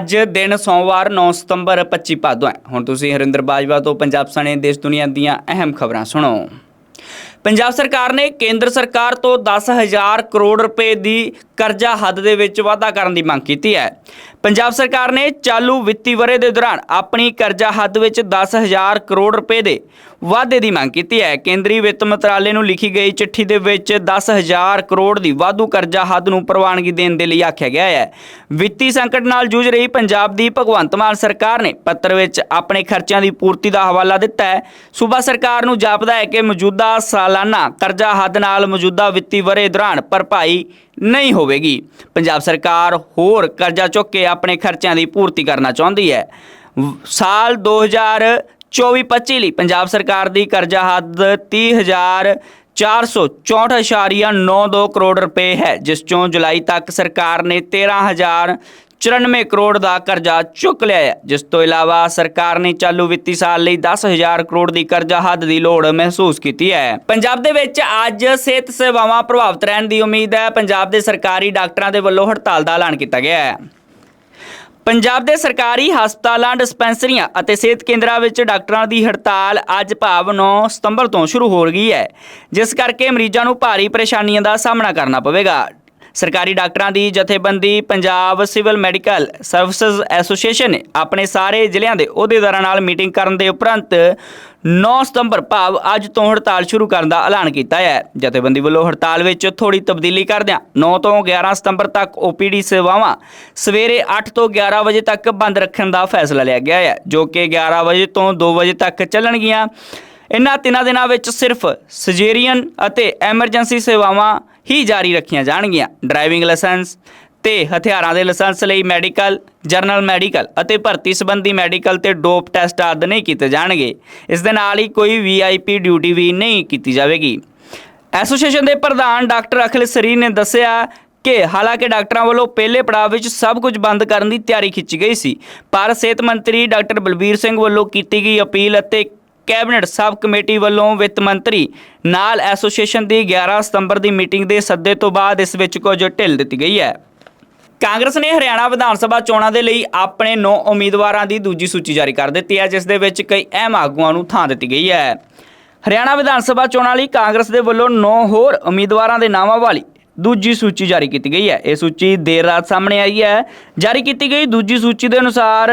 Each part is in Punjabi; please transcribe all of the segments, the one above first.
ਅੱਜ ਦਿਨ ਸੋਮਵਾਰ 9 ਸਤੰਬਰ 25 ਭਾਦੋ ਹੈ। ਹੁਣ ਤੁਸੀਂ ਹਰਿੰਦਰ ਬਾਜਵਾ ਤੋਂ ਪੰਜਾਬ ਸਣੇ ਦੇਸ਼ ਦੁਨੀਆ ਦੀਆਂ ਅਹਿਮ ਖਬਰਾਂ ਸੁਣੋ। ਪੰਜਾਬ ਸਰਕਾਰ ਨੇ ਕੇਂਦਰ ਸਰਕਾਰ ਤੋਂ 10000 ਕਰੋੜ ਰੁਪਏ ਦੀ ਕਰਜ਼ਾ ਹੱਦ ਦੇ ਵਿੱਚ ਵਾਧਾ ਕਰਨ ਦੀ ਮੰਗ ਕੀਤੀ ਹੈ। ਪੰਜਾਬ ਸਰਕਾਰ ਨੇ ਚਾਲੂ ਵਿੱਤੀ ਵਰ੍ਹੇ ਦੇ ਦੌਰਾਨ ਆਪਣੀ ਕਰਜ਼ਾ ਹੱਦ ਵਿੱਚ 10000 ਕਰੋੜ ਰੁਪਏ ਦੇ ਵਾਧੇ ਦੀ ਮੰਗ ਕੀਤੀ ਹੈ। ਕੇਂਦਰੀ ਵਿੱਤ ਮੰਤਰਾਲੇ ਨੂੰ ਲਿਖੀ ਗਈ ਚਿੱਠੀ ਦੇ ਵਿੱਚ 10000 ਕਰੋੜ ਦੀ ਵਾਧੂ ਕਰਜ਼ਾ ਹੱਦ ਨੂੰ ਪ੍ਰਵਾਨਗੀ ਦੇਣ ਦੇ ਲਈ ਆਖਿਆ ਗਿਆ ਹੈ। ਵਿੱਤੀ ਸੰਕਟ ਨਾਲ ਜੂਝ ਰਹੀ ਪੰਜਾਬ ਦੀ ਭਗਵੰਤ ਮਾਨ ਸਰਕਾਰ ਨੇ ਪੱਤਰ ਵਿੱਚ ਆਪਣੇ ਖਰਚਿਆਂ ਦੀ ਪੂਰਤੀ ਦਾ ਹਵਾਲਾ ਦਿੱਤਾ ਹੈ। ਸੂਬਾ ਸਰਕਾਰ ਨੂੰ ਜਾਪਦਾ ਹੈ ਕਿ ਮੌਜੂਦਾ ਸਾਲਾਨਾ ਕਰਜ਼ਾ ਹੱਦ ਨਾਲ ਮੌਜੂਦਾ ਵਿੱਤੀ ਵਰ੍ਹੇ ਦੌਰਾਨ ਭਰਪਾਈ ਨਹੀਂ ਹੋਵੇਗੀ। ਪੰਜਾਬ ਸਰਕਾਰ ਹੋਰ ਕਰਜ਼ਾ ਚੁੱਕ ਕੇ ਆਪਣੇ ਖਰਚਿਆਂ ਦੀ ਪੂਰਤੀ ਕਰਨਾ ਚਾਹੁੰਦੀ ਹੈ। ਵ- ਸਾਲ 2024-25 ਲਈ ਪੰਜਾਬ ਸਰਕਾਰ ਦੀ ਕਰਜ਼ਾ ਹੱਦ 30464.92 ਕਰੋੜ ਰੁਪਏ ਹੈ, ਜਿਸ ਚੋਂ ਜੁਲਾਈ ਤੱਕ ਸਰਕਾਰ ਨੇ 13094 ਕਰੋੜ ਦਾ ਕਰਜ਼ਾ ਚੁੱਕ ਲਿਆ ਹੈ, ਜਿਸ ਤੋਂ ਇਲਾਵਾ ਸਰਕਾਰ ਨੇ ਚਾਲੂ ਵਿੱਤੀ ਸਾਲ ਲਈ 10000 ਕਰੋੜ ਦੀ ਕਰਜ਼ਾ ਹੱਦ ਦੀ ਲੋੜ ਮਹਿਸੂਸ ਕੀਤੀ ਹੈ। ਪੰਜਾਬ ਦੇ ਵਿੱਚ ਅੱਜ ਸਿਹਤ ਸੇਵਾਵਾਂ ਪ੍ਰਭਾਵਿਤ ਰਹਿਣ ਦੀ ਉਮੀਦ ਹੈ। ਪੰਜਾਬ ਦੇ ਸਰਕਾਰੀ ਡਾਕਟਰਾਂ ਦੇ ਵੱਲੋਂ ਹੜਤਾਲ ਦਾ ਐਲਾਨ ਕੀਤਾ ਗਿਆ ਹੈ। ਪੰਜਾਬ ਦੇ ਸਰਕਾਰੀ ਹਸਪਤਾਲਾਂ, ਡਿਸਪੈਂਸਰੀਆਂ ਅਤੇ ਸਿਹਤ ਕੇਂਦਰਾਂ ਵਿੱਚ ਡਾਕਟਰਾਂ ਦੀ ਹੜਤਾਲ ਅੱਜ ਭਾਵ 9 ਸਤੰਬਰ ਤੋਂ ਸ਼ੁਰੂ ਹੋ ਗਈ ਹੈ, ਜਿਸ ਕਰਕੇ ਮਰੀਜ਼ਾਂ ਨੂੰ ਭਾਰੀ ਪਰੇਸ਼ਾਨੀਆਂ ਦਾ ਸਾਹਮਣਾ ਕਰਨਾ ਪਵੇਗਾ। ਸਰਕਾਰੀ ਡਾਕਟਰਾਂ ਦੀ ਜਥੇਬੰਦੀ Punjab civil medical services association ਨੇ ਆਪਣੇ ਸਾਰੇ ਜ਼ਿਲ੍ਹਿਆਂ ਦੇ ਅਹੁਦੇਦਾਰਾਂ ਨਾਲ ਮੀਟਿੰਗ ਕਰਨ ਦੇ ਉਪਰੰਤ 9 ਸਤੰਬਰ ਭਾਵ ਅੱਜ ਤੋਂ ਹੜਤਾਲ ਸ਼ੁਰੂ ਕਰਨ ਦਾ ਐਲਾਨ ਕੀਤਾ ਹੈ। ਜਥੇਬੰਦੀ ਵੱਲੋਂ ਹੜਤਾਲ ਵਿੱਚ ਥੋੜੀ ਤਬਦੀਲੀ ਕਰਦਿਆਂ 9 ਤੋਂ 11 ਸਤੰਬਰ ਤੱਕ OPD ਸੇਵਾਵਾਂ ਸਵੇਰੇ 8 ਤੋਂ 11 ਵਜੇ ਤੱਕ ਬੰਦ ਰੱਖਣ ਦਾ ਫੈਸਲਾ ਲਿਆ ਗਿਆ ਹੈ, ਜੋ ਕਿ 11 ਵਜੇ ਤੋਂ 2 ਵਜੇ ਤੱਕ ਚੱਲਣਗੀਆਂ। ਇਹਨਾਂ ਤਿੰਨਾਂ ਦਿਨਾਂ ਵਿੱਚ ਸਿਰਫ ਸਜੇਰੀਅਨ ਅਤੇ ਐਮਰਜੈਂਸੀ ਸੇਵਾਵਾਂ ਹੀ ਜਾਰੀ ਰੱਖੀਆਂ ਜਾਣਗੀਆਂ। ਡਰਾਈਵਿੰਗ ਲਾਇਸੈਂਸ ਤੇ ਹਥਿਆਰਾਂ ਦੇ ਲਾਇਸੈਂਸ ਲਈ ਮੈਡੀਕਲ, ਜਰਨਲ ਮੈਡੀਕਲ ਅਤੇ ਭਰਤੀ ਸੰਬੰਧੀ ਮੈਡੀਕਲ ਤੇ ਡੋਪ ਟੈਸਟ ਆਦਿ ਨਹੀਂ ਕੀਤੇ ਜਾਣਗੇ। ਇਸ ਦੇ ਨਾਲ ਹੀ ਕੋਈ ਵੀਆਈਪੀ ਡਿਊਟੀ ਵੀ ਨਹੀਂ ਕੀਤੀ ਜਾਵੇਗੀ। ਐਸੋਸੀਏਸ਼ਨ ਦੇ ਪ੍ਰਧਾਨ ਡਾਕਟਰ ਅਖਿਲ ਸਰੀ ਨੇ ਦੱਸਿਆ ਕਿ ਹਾਲਾਂਕਿ ਡਾਕਟਰਾਂ ਵੱਲੋਂ ਪਹਿਲੇ ਪੜਾਅ ਵਿੱਚ ਸਭ ਕੁਝ ਬੰਦ ਕਰਨ ਦੀ ਤਿਆਰੀ ਖਿੱਚੀ ਗਈ ਸੀ, ਪਰ ਸਿਹਤ ਮੰਤਰੀ ਡਾਕਟਰ ਬਲਬੀਰ ਸਿੰਘ ਵੱਲੋਂ ਕੀਤੀ ਗਈ ਅਪੀਲ ਅਤੇ ਕੈਬਨਿਟ ਸਬ ਕਮੇਟੀ ਵੱਲੋਂ ਵਿੱਤ ਮੰਤਰੀ ਨਾਲ ਐਸੋਸੀਏਸ਼ਨ ਦੀ 11 ਸਤੰਬਰ ਦੀ ਮੀਟਿੰਗ ਦੇ ਸੱਦੇ ਤੋਂ ਬਾਅਦ ਇਸ ਵਿੱਚ ਕੁਝ ਢਿੱਲ ਦਿੱਤੀ ਗਈ ਹੈ। ਕਾਂਗਰਸ ਨੇ ਹਰਿਆਣਾ ਵਿਧਾਨ ਸਭਾ ਚੋਣਾਂ ਦੇ ਲਈ ਆਪਣੇ 9 ਉਮੀਦਵਾਰਾਂ ਦੀ ਦੂਜੀ ਸੂਚੀ ਜਾਰੀ ਕਰ ਦਿੱਤੀ ਹੈ, ਜਿਸ ਦੇ ਵਿੱਚ ਕਈ ਅਹਿਮ ਆਗੂਆਂ ਨੂੰ ਥਾਂ ਦਿੱਤੀ ਗਈ ਹੈ। ਹਰਿਆਣਾ ਵਿਧਾਨ ਸਭਾ ਚੋਣਾਂ ਲਈ ਕਾਂਗਰਸ ਦੇ ਵੱਲੋਂ 9 ਹੋਰ ਉਮੀਦਵਾਰਾਂ ਦੇ ਨਾਵਾਂ ਵਾਲੀ ਦੂਜੀ ਸੂਚੀ ਜਾਰੀ ਕੀਤੀ ਗਈ ਹੈ। ਇਹ ਸੂਚੀ ਦੇਰ ਰਾਤ ਸਾਹਮਣੇ ਆਈ ਹੈ। ਜਾਰੀ ਕੀਤੀ ਗਈ ਦੂਜੀ ਸੂਚੀ ਦੇ ਅਨੁਸਾਰ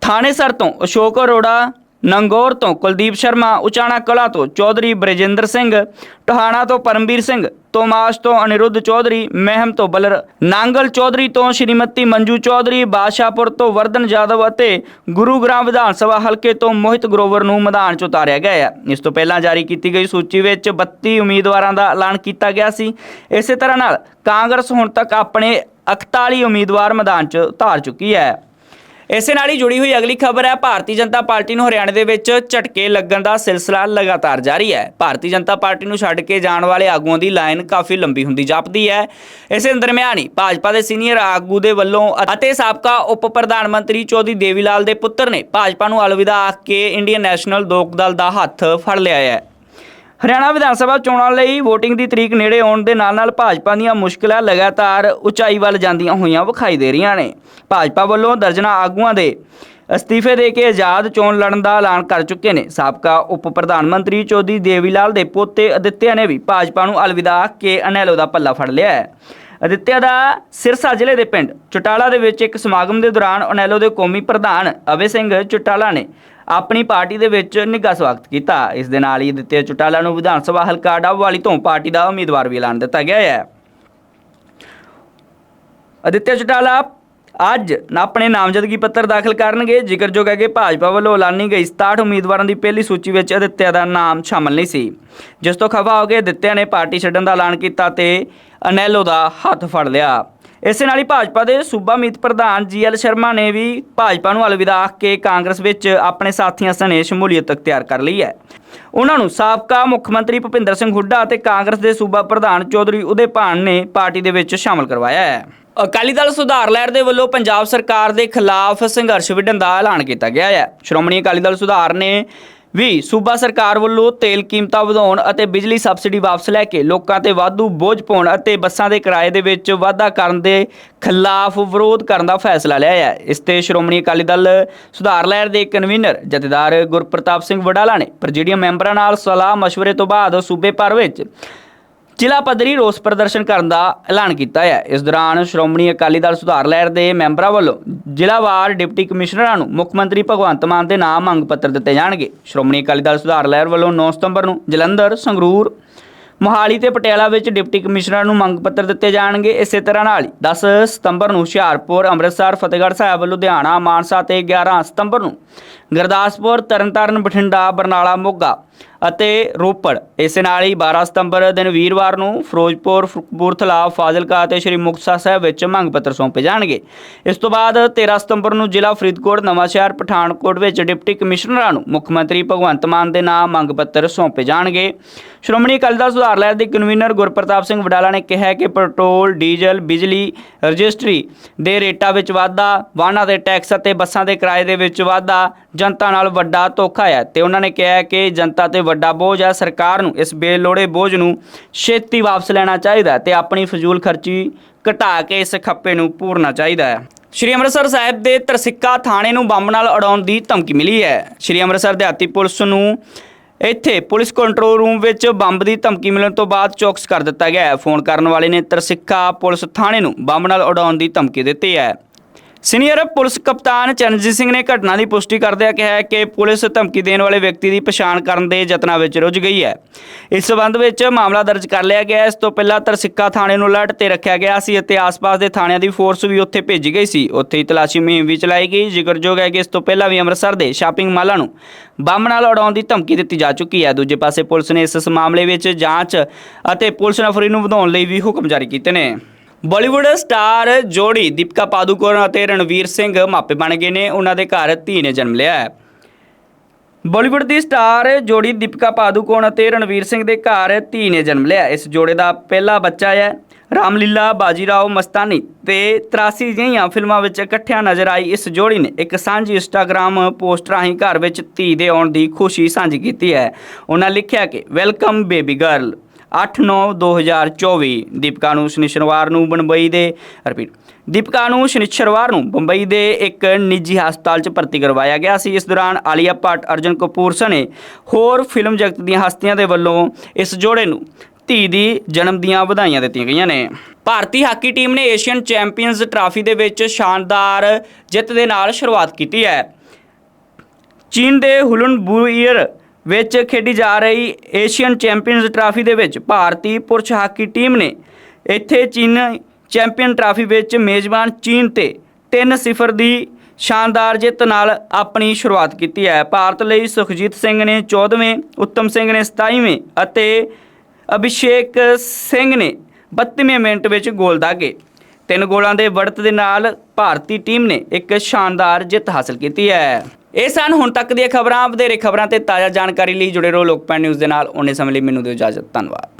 ਥਾਣੇਸਰ ਤੋਂ ਅਸ਼ੋਕ ਅਰੋੜਾ ਨੰਗੌਰ ਤੋਂ ਕੁਲਦੀਪ ਸ਼ਰਮਾ, ਉਚਾਣਾ ਕਲਾ ਤੋਂ ਚੌਧਰੀ ਬ੍ਰਜਿੰਦਰ ਸਿੰਘ, ਟਹਾਣਾ ਤੋਂ ਪਰਮਵੀਰ ਸਿੰਘ, ਤੋਮਾਸ਼ ਤੋਂ ਅਨਿਰੁੱਧ ਚੌਧਰੀ, ਮਹਿਮ ਤੋਂ ਬਲਰ, ਨਾਂਗਲ ਚੌਧਰੀ ਤੋਂ ਸ਼੍ਰੀਮਤੀ ਮੰਜੂ ਚੌਧਰੀ, ਬਾਦਸ਼ਾਹਪੁਰ ਤੋਂ ਵਰਦਨ ਜਾਦਵ ਅਤੇ ਗੁਰੂਗ੍ਰਾਮ ਵਿਧਾਨ ਸਭਾ ਹਲਕੇ ਤੋਂ ਮੋਹਿਤ ਗਰੋਵਰ ਨੂੰ ਮੈਦਾਨ 'ਚ ਉਤਾਰਿਆ ਗਿਆ ਹੈ। ਇਸ ਤੋਂ ਪਹਿਲਾਂ ਜਾਰੀ ਕੀਤੀ ਗਈ ਸੂਚੀ ਵਿੱਚ 32 ਉਮੀਦਵਾਰਾਂ ਦਾ ਐਲਾਨ ਕੀਤਾ ਗਿਆ ਸੀ। ਇਸੇ ਤਰ੍ਹਾਂ ਨਾਲ ਕਾਂਗਰਸ ਹੁਣ ਤੱਕ ਆਪਣੇ 41 ਉਮੀਦਵਾਰ ਮੈਦਾਨ 'ਚ ਉਤਾਰ ਚੁੱਕੀ ਹੈ। ਇਸੇ ਨਾਲ ਹੀ ਜੁੜੀ ਹੋਈ ਅਗਲੀ ਖਬਰ ਹੈ, ਭਾਰਤੀ ਜਨਤਾ ਪਾਰਟੀ ਨੂੰ ਹਰਿਆਣਾ ਦੇ ਵਿੱਚ ਝਟਕੇ ਲੱਗਣ ਦਾ ਸਿਲਸਿਲਾ ਲਗਾਤਾਰ ਜਾਰੀ ਹੈ। ਭਾਰਤੀ ਜਨਤਾ ਪਾਰਟੀ ਨੂੰ ਛੱਡ ਕੇ ਜਾਣ ਵਾਲੇ ਆਗੂਆਂ ਦੀ ਲਾਈਨ ਕਾਫੀ ਲੰਬੀ ਹੁੰਦੀ ਜਾਪਦੀ ਹੈ। ਇਸੇ ਦਰਮਿਆਨ ਹੀ ਭਾਜਪਾ ਦੇ ਸੀਨੀਅਰ ਆਗੂ ਦੇ ਵੱਲੋਂ ਅਤੇ ਸਾਬਕਾ ਉਪ ਪ੍ਰਧਾਨ ਮੰਤਰੀ ਚੌਧਰੀ ਦੇਵੀਲਾਲ ਦੇ ਪੁੱਤਰ ਨੇ ਭਾਜਪਾ ਨੂੰ ਅਲਵਿਦਾ ਆਖ ਕੇ ਇੰਡੀਅਨ ਨੈਸ਼ਨਲ ਲੋਕ ਦਲ ਦਾ ਹੱਥ ਫੜ ਲਿਆ ਹੈ। ਹਰਿਆਣਾ ਵਿਧਾਨ ਸਭਾ ਚੋਣਾਂ ਲਈ VOTING ਦੀ ਤਰੀਕ ਨੇੜੇ ਆਉਣ ਦੇ ਨਾਲ-ਨਾਲ ਭਾਜਪਾ ਦੀਆਂ ਮੁਸ਼ਕਲਾਂ ਲਗਾਤਾਰ ਉਚਾਈ ਵੱਲ ਜਾਂਦੀਆਂ ਹੋਈਆਂ ਵਿਖਾਈ ਦੇ ਰਹੀਆਂ ਨੇ। ਭਾਜਪਾ ਵੱਲੋਂ ਦਰਜਨਾ ਆਗੂਆਂ ਦੇ ਅਸਤੀਫੇ ਦੇ ਕੇ ਆਜ਼ਾਦ ਚੋਣ ਲੜਨ ਦਾ ਐਲਾਨ ਕਰ ਚੁੱਕੇ ਨੇ। ਸਾਬਕਾ ਉਪ ਪ੍ਰਧਾਨ ਮੰਤਰੀ ਚੌਧਰੀ ਦੇਵੀਲਾਲ ਦੇ ਪੋਤੇ ਅਦਿੱਤਿਆ ਨੇ ਵੀ ਭਾਜਪਾ ਨੂੰ ਅਲਵਿਦਾ ਕੇ ਅਨੈਲੋ ਦਾ ਪੱਲਾ ਫੜ ਲਿਆ ਹੈ। ਅਦਿੱਤਿਆ ਦਾ ਸਿਰਸਾ ਜ਼ਿਲ੍ਹੇ ਦੇ ਪਿੰਡ ਚੁਟਾਲਾ ਦੇ ਵਿੱਚ ਇੱਕ ਸਮਾਗਮ ਦੇ ਦੌਰਾਨ ਅਨੈਲੋ ਦੇ ਕੌਮੀ ਪ੍ਰਧਾਨ ਅਵੇ ਸਿੰਘ ਚੁਟਾਲਾ ਨੇ ਆਪਣੀ ਪਾਰਟੀ ਦੇ ਵਿੱਚ ਨਿੱਘਾ ਸਵਾਗਤ ਕੀਤਾ। ਇਸ ਦੇ ਨਾਲ ਹੀ ਅਦਿੱਤਿਆ ਚੁਟਾਲਾ ਨੂੰ ਵਿਧਾਨ ਸਭਾ ਹਲਕਾ ਡੱਬਵਾਲੀ ਤੋਂ ਪਾਰਟੀ ਦਾ ਉਮੀਦਵਾਰ ਵੀ ਐਲਾਨ ਦਿੱਤਾ ਗਿਆ ਹੈ। ਅਦਿੱਤਿਆ ਚੁਟਾਲਾ, ਅੱਜ ਆਪਣੇ ਨਾਮਜ਼ਦਗੀ ਪੱਤਰ ਦਾਖਲ ਕਰਨਗੇ। ਜ਼ਿਕਰਯੋਗ ਹੈ ਕਿ ਭਾਜਪਾ ਵੱਲੋਂ ਐਲਾਨੀ ਗਈ 67 ਉਮੀਦਵਾਰਾਂ ਦੀ ਪਹਿਲੀ ਸੂਚੀ ਵਿੱਚ ਅਦਿੱਤਿਆ ਦਾ ਨਾਮ ਸ਼ਾਮਲ ਨਹੀਂ ਸੀ। ਜਿਸ ਤੋਂ ਖਫਾ ਹੋ ਕੇ ਅਦਿੱਤਿਆ ਨੇ ਪਾਰਟੀ ਛੱਡਣ ਦਾ ਐਲਾਨ ਕੀਤਾ ਤੇ ਅਨੈਲੋ ਦਾ ਹੱਥ ਫੜ ਲਿਆ। ਇਸੇ ਨਾਲ ਹੀ ਭਾਜਪਾ ਦੇ ਸੂਬਾ ਮੀਤ ਪ੍ਰਧਾਨ ਜੀਐਲ ਸ਼ਰਮਾ ਨੇ ਵੀ ਭਾਜਪਾ ਨੂੰ ਅਲਵਿਦਾ ਆਖ ਕੇ ਕਾਂਗਰਸ ਵਿੱਚ ਆਪਣੇ ਸਾਥੀਆਂ ਸਣੇ ਸ਼ਮੂਲੀਅਤ ਅਖਤਿਆਰ ਕਰ ਲਈ ਹੈ। ਉਹਨਾਂ ਨੂੰ ਸਾਬਕਾ ਮੁੱਖ ਮੰਤਰੀ ਭੁਪਿੰਦਰ ਸਿੰਘ ਹੁੱਡਾ ਅਤੇ ਕਾਂਗਰਸ ਦੇ ਸੂਬਾ ਪ੍ਰਧਾਨ ਚੌਧਰੀ ਉਦੇ ਭਾਨ ਨੇ ਪਾਰਟੀ ਦੇ ਵਿੱਚ ਸ਼ਾਮਲ ਕਰਵਾਇਆ ਹੈ। ਅਕਾਲੀ ਦਲ ਸੁਧਾਰ ਲਹਿਰ ਦੇ ਵੱਲੋਂ ਪੰਜਾਬ ਸਰਕਾਰ ਦੇ ਖਿਲਾਫ ਸੰਘਰਸ਼ ਵਿੱਢਣ ਦਾ ਐਲਾਨ ਕੀਤਾ ਗਿਆ ਹੈ। ਸ਼੍ਰੋਮਣੀ ਅਕਾਲੀ ਦਲ ਸੁਧਾਰ ਨੇ ਵੀ ਸੂਬਾ ਸਰਕਾਰ ਵੱਲੋਂ ਤੇਲ ਕੀਮਤਾਂ ਵਧਾਉਣ ਅਤੇ ਬਿਜਲੀ ਸਬਸਿਡੀ ਵਾਪਸ ਲੈ ਕੇ ਲੋਕਾਂ ਤੇ ਵਾਧੂ ਬੋਝ ਪਾਉਣ ਅਤੇ ਬੱਸਾਂ ਦੇ ਕਿਰਾਏ ਦੇ ਵਿੱਚ ਵਾਧਾ ਕਰਨ ਦੇ ਖਿਲਾਫ ਵਿਰੋਧ ਕਰਨ ਦਾ ਫੈਸਲਾ ਲਿਆ ਹੈ। ਇਸ ਤੇ ਸ਼੍ਰੋਮਣੀ ਅਕਾਲੀ ਦਲ ਸੁਧਾਰ ਲਹਿਰ ਦੇ ਕਨਵੀਨਰ ਜਥੇਦਾਰ ਗੁਰਪ੍ਰਤਾਪ ਸਿੰਘ ਵਡਾਲਾ ਨੇ ਪ੍ਰੈਜ਼ੀਡੀਅਮ ਮੈਂਬਰਾਂ ਨਾਲ ਸਲਾਹ مشਵਰੇ ਤੋਂ ਬਾਅਦ ਸੂਬੇ ਭਰ ਵਿੱਚ ਜ਼ਿਲ੍ਹਾ ਪੱਧਰੀ ਰੋਸ ਪ੍ਰਦਰਸ਼ਨ ਕਰਨ ਦਾ ਐਲਾਨ ਕੀਤਾ ਹੈ। ਇਸ ਦੌਰਾਨ ਸ਼੍ਰੋਮਣੀ ਅਕਾਲੀ ਦਲ ਸੁਧਾਰ ਲਹਿਰ ਦੇ ਮੈਂਬਰਾਂ ਵੱਲੋਂ ਜ਼ਿਲ੍ਹਾਵਾਰ ਡਿਪਟੀ ਕਮਿਸ਼ਨਰਾਂ ਨੂੰ ਮੁੱਖ ਮੰਤਰੀ ਭਗਵੰਤ ਮਾਨ ਦੇ ਨਾਮ ਮੰਗ ਪੱਤਰ ਦਿੱਤੇ ਜਾਣਗੇ। ਸ਼੍ਰੋਮਣੀ ਅਕਾਲੀ ਦਲ ਸੁਧਾਰ ਲਹਿਰ ਵੱਲੋਂ 9 ਸਤੰਬਰ ਨੂੰ ਜਲੰਧਰ, ਸੰਗਰੂਰ, ਮੋਹਾਲੀ ਤੇ ਪਟਿਆਲਾ ਵਿੱਚ ਡਿਪਟੀ ਕਮਿਸ਼ਨਰਾਂ ਨੂੰ ਮੰਗ ਪੱਤਰ ਦਿੱਤੇ ਜਾਣਗੇ। ਇਸੇ ਤਰ੍ਹਾਂ ਨਾਲ ਹੀ 10 ਸਤੰਬਰ ਨੂੰ ਹੁਸ਼ਿਆਰਪੁਰ, ਅੰਮ੍ਰਿਤਸਰ, ਫਤਿਹਗੜ੍ਹ ਸਾਹਿਬ ਲੁਧਿਆਣਾ ਮਾਨਸਾ ਤੇ 11 ਸਤੰਬਰ ਨੂੰ ਗੁਰਦਾਸਪੁਰ, ਤਰਨਤਾਰਨ, ਬਠਿੰਡਾ, ਬਰਨਾਲਾ, ਮੋਗਾ ਅਤੇ ਰੋਪੜ, ਇਸ ਨਾਲ ਹੀ 12 ਸਤੰਬਰ ਦਿਨ ਵੀਰਵਾਰ ਨੂੰ ਫਿਰੋਜ਼ਪੁਰ, ਕਪੂਰਥਲਾ, ਫਾਜ਼ਿਲਕਾ ਅਤੇ ਸ਼੍ਰੀ ਮੁਕਤਸਰ ਸਾਹਿਬ ਵਿੱਚ ਮੰਗ ਪੱਤਰ ਸੌਂਪੇ ਜਾਣਗੇ। ਇਸ ਤੋਂ ਬਾਅਦ 13 ਸਤੰਬਰ ਨੂੰ ਜ਼ਿਲ੍ਹਾ ਫਰੀਦਕੋਟ, ਨਵਾਂਸ਼ਹਿਰ, ਪਠਾਨਕੋਟ ਵਿੱਚ ਡਿਪਟੀ ਕਮਿਸ਼ਨਰਾਂ ਨੂੰ ਮੁੱਖ ਮੰਤਰੀ ਭਗਵੰਤ ਮਾਨ ਦੇ ਨਾਮ ਮੰਗ ਪੱਤਰ ਸੌਂਪੇ ਜਾਣਗੇ। ਸ਼੍ਰੋਮਣੀ ਅਕਾਲੀ ਦਲ ਸੁਧਾਰ ਲਹਿਰ ਦੇ ਕਨਵੀਨਰ ਗੁਰਪ੍ਰਤਾਪ ਸਿੰਘ ਵਡਾਲਾ ਨੇ ਕਿਹਾ ਕਿ ਪੈਟਰੋਲ, ਡੀਜ਼ਲ, ਬਿਜਲੀ, ਰਜਿਸਟਰੀ ਦੇ ਰੇਟਾਂ ਵਿੱਚ ਵਾਧਾ, ਵਾਹਨਾਂ ਦੇ ਟੈਕਸ ਅਤੇ ਬੱਸਾਂ ਦੇ ਕਿਰਾਏ ਦੇ ਵਿੱਚ ਵਾਧਾ ਜਨਤਾ ਨਾਲ ਵੱਡਾ ਧੋਖਾ ਹੈ ਤੇ ਉਹਨਾਂ ਨੇ ਕਿਹਾ ਕਿ ਜਨਤਾ ਤੇ ਵੱਡਾ ਬੋਝ ਹੈ ਸਰਕਾਰ ਨੂੰ। ਇਸ ਬੇਲੋੜੇ ਬੋਝ ਨੂੰ ਛੇਤੀ ਵਾਪਸ ਲੈਣਾ ਚਾਹੀਦਾ ਹੈ ਤੇ ਆਪਣੀ ਫਜ਼ੂਲ ਖਰਚੀ ਘਟਾ ਕੇ ਇਸ ਖੱਪੇ ਨੂੰ ਪੂਰਨਾ ਚਾਹੀਦਾ ਹੈ। ਸ਼੍ਰੀ ਅੰਮ੍ਰਿਤਸਰ ਸਾਹਿਬ ਦੇ ਤਰਸਿੱਕਾ ਥਾਣੇ ਨੂੰ ਬੰਬ ਨਾਲ ਉਡਾਉਣ ਦੀ ਧਮਕੀ ਮਿਲੀ ਹੈ। ਸ਼੍ਰੀ ਅੰਮ੍ਰਿਤਸਰ ਦਿਹਾਤੀ ਪੁਲਿਸ ਨੂੰ ਇੱਥੇ ਪੁਲਿਸ ਕੰਟਰੋਲ ਰੂਮ ਵਿੱਚ ਬੰਬ ਦੀ ਧਮਕੀ ਮਿਲਣ ਤੋਂ ਬਾਅਦ ਚੌਕਸ ਕਰ ਦਿੱਤਾ ਗਿਆ ਹੈ। ਫੋਨ ਕਰਨ ਵਾਲੇ ਨੇ ਤਰਸਿੱਕਾ ਪੁਲਿਸ ਥਾਣੇ ਨੂੰ ਬੰਬ ਨਾਲ ਉਡਾਉਣ ਦੀ ਧਮਕੀ ਦਿੱਤੀ ਹੈ। ਸੀਨੀਅਰ ਪੁਲਿਸ ਕਪਤਾਨ ਚਰਨਜੀਤ ਸਿੰਘ ਨੇ ਘਟਨਾ ਦੀ ਪੁਸ਼ਟੀ ਕਰਦਿਆਂ ਕਿਹਾ ਕਿ ਪੁਲਿਸ ਧਮਕੀ ਦੇਣ ਵਾਲੇ ਵਿਅਕਤੀ ਦੀ ਪਛਾਣ ਕਰਨ ਦੇ ਯਤਨਾਂ ਵਿੱਚ ਰੁੱਝ ਗਈ ਹੈ। ਇਸ ਸਬੰਧ ਵਿੱਚ ਮਾਮਲਾ ਦਰਜ ਕਰ ਲਿਆ ਗਿਆ ਇਸ ਤੋਂ ਪਹਿਲਾਂ ਤਰਸਿੱਕਾ ਥਾਣੇ ਨੂੰ ਅਲਰਟ ਤੇ ਰੱਖਿਆ ਗਿਆ ਸੀ ਅਤੇ ਆਸ-ਪਾਸ ਦੇ ਥਾਣਿਆਂ ਦੀ ਫੋਰਸ ਵੀ ਉੱਥੇ ਭੇਜੀ ਗਈ ਸੀ। ਉੱਥੇ ਹੀ ਤਲਾਸ਼ੀ ਮੁਹਿੰਮ ਵੀ ਚਲਾਈ ਗਈ। ਜ਼ਿਕਰਯੋਗ ਹੈ ਕਿ ਇਸ ਤੋਂ ਪਹਿਲਾਂ ਵੀ ਅੰਮ੍ਰਿਤਸਰ ਦੇ ਸ਼ਾਪਿੰਗ ਮਾਲਾਂ ਨੂੰ ਬੰਬ ਨਾਲ ਉਡਾਉਣ ਦੀ ਧਮਕੀ ਦਿੱਤੀ ਜਾ ਚੁੱਕੀ ਹੈ। ਦੂਜੇ ਪਾਸੇ ਪੁਲਿਸ ਨੇ ਇਸ ਮਾਮਲੇ ਵਿੱਚ ਜਾਂਚ ਅਤੇ ਪੁਲਿਸ ਨਫਰੀ ਨੂੰ ਵਧਾਉਣ ਲਈ ਵੀ ਹੁਕਮ ਜਾਰੀ ਕੀਤੇ ਨੇ। ਬਾਲੀਵੁੱਡ ਸਟਾਰ ਜੋੜੀ ਦੀਪਿਕਾ ਪਾਦੂਕੋਣ ਅਤੇ ਰਣਵੀਰ ਸਿੰਘ ਮਾਪੇ ਬਣ ਗਏ ਨੇ। ਉਹਨਾਂ ਦੇ ਘਰ ਧੀ ਨੇ ਜਨਮ ਲਿਆ ਹੈ। ਬਾਲੀਵੁੱਡ ਦੀ ਸਟਾਰ ਜੋੜੀ ਦੀਪਿਕਾ ਪਾਦੂਕੋਣ ਅਤੇ ਰਣਵੀਰ ਸਿੰਘ ਦੇ ਘਰ ਧੀ ਨੇ ਜਨਮ ਲਿਆ ਇਸ ਜੋੜੇ ਦਾ ਪਹਿਲਾ ਬੱਚਾ ਹੈ। ਰਾਮਲੀਲਾ, ਬਾਜੀਰਾਓ, ਮਸਤਾਨੀ ਤੇ 83 ਜਿਹੀਆਂ ਫਿਲਮਾਂ ਵਿੱਚ ਇਕੱਠਿਆਂ ਨਜ਼ਰ ਆਈ। ਇਸ ਜੋੜੀ ਨੇ ਇੱਕ ਸਾਂਝੀ ਇੰਸਟਾਗ੍ਰam ਪੋਸਟ ਰਾਹੀਂ ਘਰ ਵਿੱਚ ਧੀ ਦੇ ਆਉਣ ਦੀ ਖੁਸ਼ੀ ਸਾਂਝੀ ਕੀਤੀ ਹੈ। ਉਹਨਾਂ ਲਿਖਿਆ ਕਿ, ਵੈਲਕਮ ਬੇਬੀ ਗਰਲ। 8/9/2024 ਦੀਪਿਕਾ ਨੂੰ ਸ਼ਨੀਚਰਵਾਰ ਨੂੰ ਬੰਬਈ ਦੇ, ਰਿਪੀਟ, ਦੀਪਿਕਾ ਨੂੰ ਸ਼ਨੀਚਰਵਾਰ ਨੂੰ ਬੰਬਈ ਦੇ ਇੱਕ ਨਿੱਜੀ ਹਸਪਤਾਲ 'ਚ ਭਰਤੀ ਕਰਵਾਇਆ ਗਿਆ ਸੀ। ਇਸ ਦੌਰਾਨ ਆਲੀਆ ਭੱਟ, ਅਰਜਨ ਕਪੂਰ ਸਣੇ ਹੋਰ ਫਿਲਮ ਜਗਤ ਦੀਆਂ ਹਸਤੀਆਂ ਦੇ ਵੱਲੋਂ ਇਸ ਜੋੜੇ ਨੂੰ ਧੀ ਦੀ ਜਨਮ ਦੀਆਂ ਵਧਾਈਆਂ ਦਿੱਤੀਆਂ ਗਈਆਂ ਨੇ। ਭਾਰਤੀ ਹਾਕੀ ਟੀਮ ਨੇ ਏਸ਼ੀਅਨ ਚੈਂਪੀਅਨਜ਼ ਟਰਾਫੀ ਦੇ ਵਿੱਚ ਸ਼ਾਨਦਾਰ ਜਿੱਤ ਦੇ ਨਾਲ ਸ਼ੁਰੂਆਤ ਕੀਤੀ ਹੈ। ਚੀਨ ਦੇ ਹੁਲਨਬੂਇਰ ਵਿੱਚ ਖੇਡੀ ਜਾ ਰਹੀ ਏਸ਼ੀਅਨ ਚੈਂਪੀਅਨਜ਼ ਟਰਾਫੀ ਦੇ ਵਿੱਚ ਭਾਰਤੀ ਪੁਰਸ਼ ਹਾਕੀ ਟੀਮ ਨੇ ਇੱਥੇ ਚੀਨ ਚੈਂਪੀਅਨ ਟਰਾਫੀ ਵਿੱਚ ਮੇਜ਼ਬਾਨ ਚੀਨ ਤੇ 3-0 ਦੀ ਸ਼ਾਨਦਾਰ ਜਿੱਤ ਨਾਲ ਆਪਣੀ ਸ਼ੁਰੂਆਤ ਕੀਤੀ ਹੈ। ਭਾਰਤ ਲਈ ਸੁਖਜੀਤ ਸਿੰਘ ਨੇ 14ਵੇਂ ਉੱਤਮ ਸਿੰਘ ਨੇ 27ਵੇਂ ਅਤੇ ਅਭਿਸ਼ੇਕ ਸਿੰਘ ਨੇ 32ਵੇਂ ਮਿੰਟ ਵਿੱਚ ਗੋਲ ਦਾਗੇ। ਤਿੰਨ ਗੋਲਾਂ ਦੇ ਵੜਤ ਦੇ ਨਾਲ ਭਾਰਤੀ ਟੀਮ ਨੇ ਇੱਕ ਸ਼ਾਨਦਾਰ ਜਿੱਤ ਹਾਸਲ ਕੀਤੀ ਹੈ। ਇਹ ਸਨ ਹੁਣ ਤੱਕ ਦੀਆਂ ਖਬਰਾਂ। ਵਧੇਰੇ ਖਬਰਾਂ ਤੇ ਤਾਜ਼ਾ ਜਾਣਕਾਰੀ ਲਈ ਜੁੜੇ ਰਹੋ ਲੋਕਪਾਲ ਨਿਊਜ਼ ਦੇ ਨਾਲ। ਉਹਨੇ ਸਮੇਂ ਲਈ ਮੈਨੂੰ ਦਿਓ ਇਜਾਜ਼ਤ। ਧੰਨਵਾਦ।